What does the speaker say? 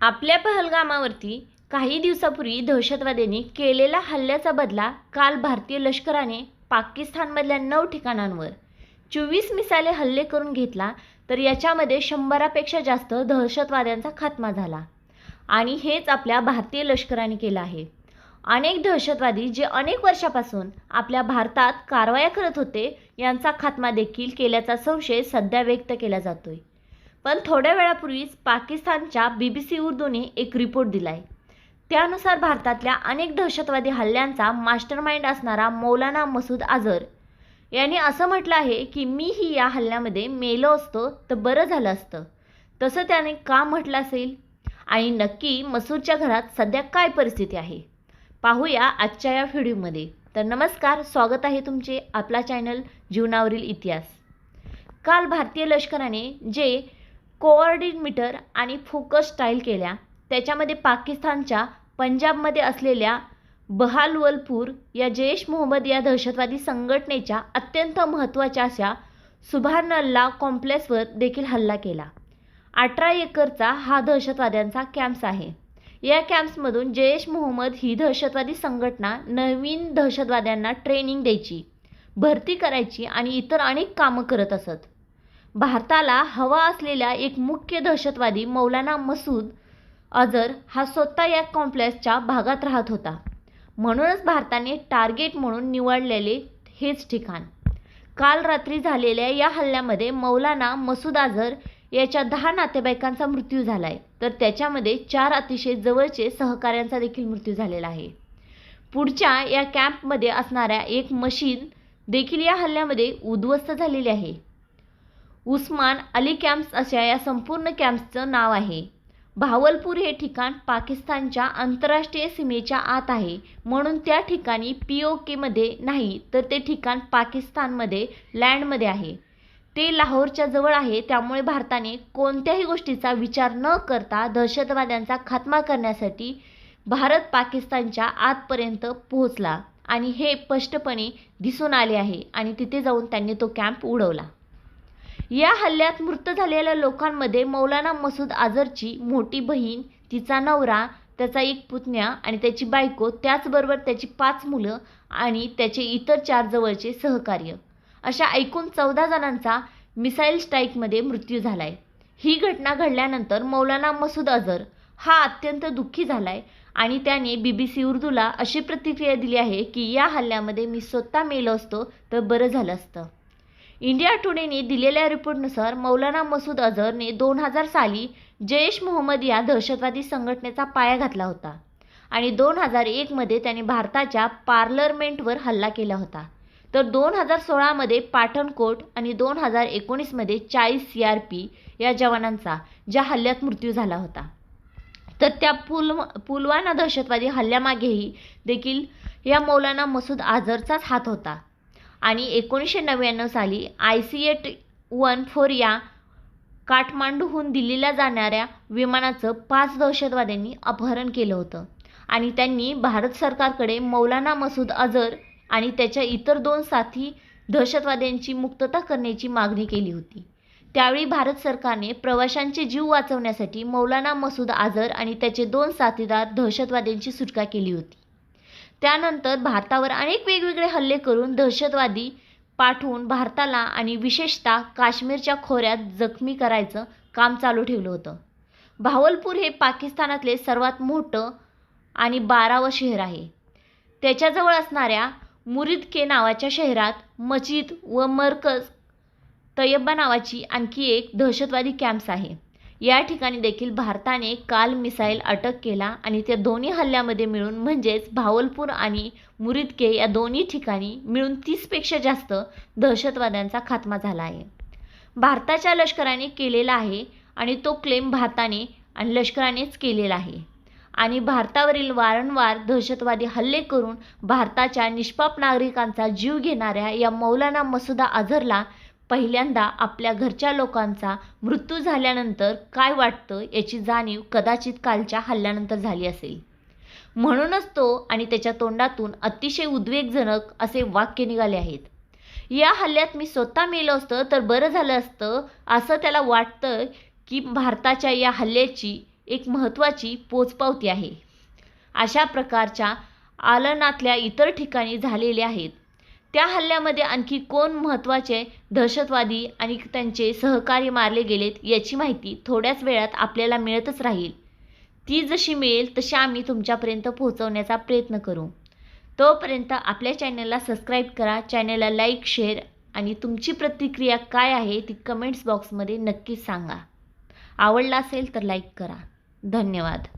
आपल्या पहलगामावरती काही दिवसापूर्वी दहशतवाद्यांनी केलेल्या हल्ल्याचा बदला काल भारतीय लष्कराने पाकिस्तानमधल्या नऊ ठिकाणांवर. चोवीस मिसाले हल्ले करून घेतला तर याच्यामध्ये शंभरापेक्षा जास्त दहशतवाद्यांचा खात्मा झाला. आणि हेच आपल्या भारतीय लष्कराने केलं आहे. अनेक दहशतवादी जे अनेक वर्षापासून आपल्या भारतात कारवाया करत होते यांचा खात्मा देखील केल्याचा संशय सध्या व्यक्त केला जातोय. पण थोड्या वेळापूर्वीच पाकिस्तानच्या बी बी सी उर्दूने एक रिपोर्ट दिलाय. त्यानुसार भारतातल्या अनेक दहशतवादी हल्ल्यांचा मास्टरमाइंड असणारा मौलाना मसूद आझर यांनी असं म्हटलं आहे की मीही या हल्ल्यामध्ये मेलो असतो तर बरं झालं असतं. तसं त्याने का म्हटलं असेल? आणि नक्की मसूरच्या घरात सध्या काय परिस्थिती आहे? पाहूया आजच्या या व्हिडिओमध्ये. तर नमस्कार स्वागत आहे तुमचे आपला चॅनल जीवनावरील इतिहास. काल भारतीय लष्कराने जे कोऑर्डिनेटर आणि फोकस स्टाईल केल्या. त्याच्यामध्ये पाकिस्तानच्या पंजाबमध्ये असलेल्या बहालवलपूर या जैश मोहम्मद या दहशतवादी संघटनेच्या अत्यंत महत्त्वाच्या अशा सुभानल्ला कॉम्प्लेक्सवर देखील हल्ला केला. अठरा एकरचा हा दहशतवाद्यांचा कॅम्प्स आहे. या कॅम्प्समधून जैश मोहम्मद ही दहशतवादी संघटना नवीन दहशतवाद्यांना ट्रेनिंग द्यायची भरती करायची आणि इतर अनेक कामं करत असत. भारताला हवा असलेला एक मुख्य दहशतवादी मौलाना मसूद अझर हा स्वतः या कॉम्प्लेक्सच्या भागात राहत होता. म्हणूनच भारताने टार्गेट म्हणून निवडलेले हेच ठिकाण. काल रात्री झालेल्या या हल्ल्यामध्ये मौलाना मसूद अझर याच्या दहा नातेवाईकांचा मृत्यू झाला आहे तर त्याच्यामध्ये चार अतिशय जवळचे सहकाऱ्यांचा देखील मृत्यू झालेला आहे. पुढच्या या कॅम्पमध्ये असणाऱ्या एक मशीन देखील या हल्ल्यामध्ये उद्ध्वस्त झालेली आहे. उस्मान अली कॅम्प्स अशा या संपूर्ण कॅम्प्सचं नाव आहे. भावलपूर हे ठिकाण पाकिस्तानच्या आंतरराष्ट्रीय सीमेच्या आत आहे. म्हणून त्या ठिकाणी पी ओ केमध्ये नाही तर ते ठिकाण पाकिस्तानमध्ये लँडमध्ये आहे. ते लाहोरच्या जवळ आहे त्यामुळे भारताने कोणत्याही गोष्टीचा विचार न करता दहशतवाद्यांचा खात्मा करण्यासाठी भारत पाकिस्तानच्या आतपर्यंत पोहोचला. आणि हे स्पष्टपणे दिसून आले आहे. आणि तिथे जाऊन त्यांनी तो कॅम्प उडवला. या हल्ल्यात मृत झालेल्या लोकांमध्ये मौलाना मसूद आझरची मोठी बहीण तिचा नवरा त्याचा एक पुतण्या आणि त्याची बायको त्याचबरोबर त्याची पाच मुलं आणि त्याचे इतर चार जवळचे सहकार्य. अशा एकूण चौदा जणांचा मिसाईल स्ट्राईकमध्ये मृत्यू झाला आहे ही घटना घडल्यानंतर मौलाना मसूद अझर हा अत्यंत दुःखी झाला आहे आणि त्याने बी बी सी उर्दूला अशी प्रतिक्रिया दिली आहे की या हल्ल्यामध्ये मी स्वतः मेलो असतो तर बरं झालं असतं. इंडिया टुडेने दिलेल्या रिपोर्टनुसार मौलाना मसूद अझरने दोन हजार साली जैश मोहम्मद या दहशतवादी संघटनेचा पाया घातला होता आणि दोन हजार एकमध्ये त्याने भारताच्या पार्लरमेंटवर हल्ला केला होता. तर दोन हजार सोळामध्ये पाठणकोट आणि दोन हजार एकोणीसमध्ये चाळीस सी आर पी या जवानांचा ज्या हल्ल्यात मृत्यू झाला होता. तर त्या पुल पुलवाना दहशतवादी हल्ल्यामागेही देखील या मौलाना मसूद आझरचाच हात होता. आणि एकोणीसशे नव्याण्णव साली I C eight one four या काठमांडूहून दिल्लीला जाणाऱ्या विमानाचं पाच दहशतवाद्यांनी अपहरण केलं होतं. आणि त्यांनी भारत सरकारकडे मौलाना मसूद अझर आणि त्याच्या इतर दोन साथी दहशतवाद्यांची मुक्तता करण्याची मागणी केली होती. त्यावेळी भारत सरकारने प्रवाशांचे जीव वाचवण्यासाठी मौलाना मसूद आझर आणि त्याचे दोन साथीदार दहशतवाद्यांची सुटका केली होती. त्यानंतर भारतावर अनेक वेगवेगळे हल्ले करून दहशतवादी पाठवून भारताला आणि विशेषतः काश्मीरच्या खोऱ्यात जखमी करायचं काम चालू ठेवलं होतं. भावलपूर हे पाकिस्तानातले सर्वात मोठं आणि बारावं शहर आहे. त्याच्याजवळ असणाऱ्या मुरिदके नावाच्या शहरात मस्जिद व मरकज तय्यबा नावाची आणखी एक दहशतवादी कॅम्प्स आहे. या ठिकाणी देखील भारताने काल मिसाईल अटक केला आणि त्या दोन्ही हल्ल्यामध्ये मिळून म्हणजेच भावलपूर आणि मुरिदके या दोन्ही ठिकाणी मिळून तीसपेक्षा जास्त दहशतवाद्यांचा खात्मा झाला आहे. भारताच्या लष्कराने केलेला आहे आणि तो क्लेम भारताने आणि लष्करानेच केलेला आहे. आणि भारतावरील वारंवार दहशतवादी हल्ले करून भारताच्या निष्पाप नागरिकांचा जीव घेणाऱ्या या मौलाना मसुदा अझरला पहिल्यांदा आपल्या घरच्या लोकांचा मृत्यू झाल्यानंतर काय वाटतं याची जाणीव कदाचित कालच्या हल्ल्यानंतर झाली असेल. म्हणूनच तो आणि त्याच्या तोंडातून अतिशय उद्वेगजनक असे वाक्य निघाले आहेत. या हल्ल्यात मी स्वतः मेलो असतं तर बरं झालं असतं असं त्याला वाटतं की भारताच्या या हल्ल्याची एक महत्त्वाची पोचपावती आहे. अशा प्रकारच्या आलनातल्या इतर ठिकाणी झालेल्या आहेत. त्या हल्ल्यामध्ये आणखी कोण महत्त्वाचे दहशतवादी आणि त्यांचे सहकारी मारले गेलेत याची माहिती थोड्याच वेळात आपल्याला मिळतच राहील. ती जशी मिळेल तशी आम्ही तुमच्यापर्यंत पोहोचवण्याचा प्रयत्न करू. तोपर्यंत आपल्या चॅनलला सबस्क्राईब करा चॅनलला लाईक शेअर आणि तुमची प्रतिक्रिया काय आहे ती कमेंट्स बॉक्समध्ये नक्कीच सांगा. आवडला असेल तर लाईक करा. धन्यवाद.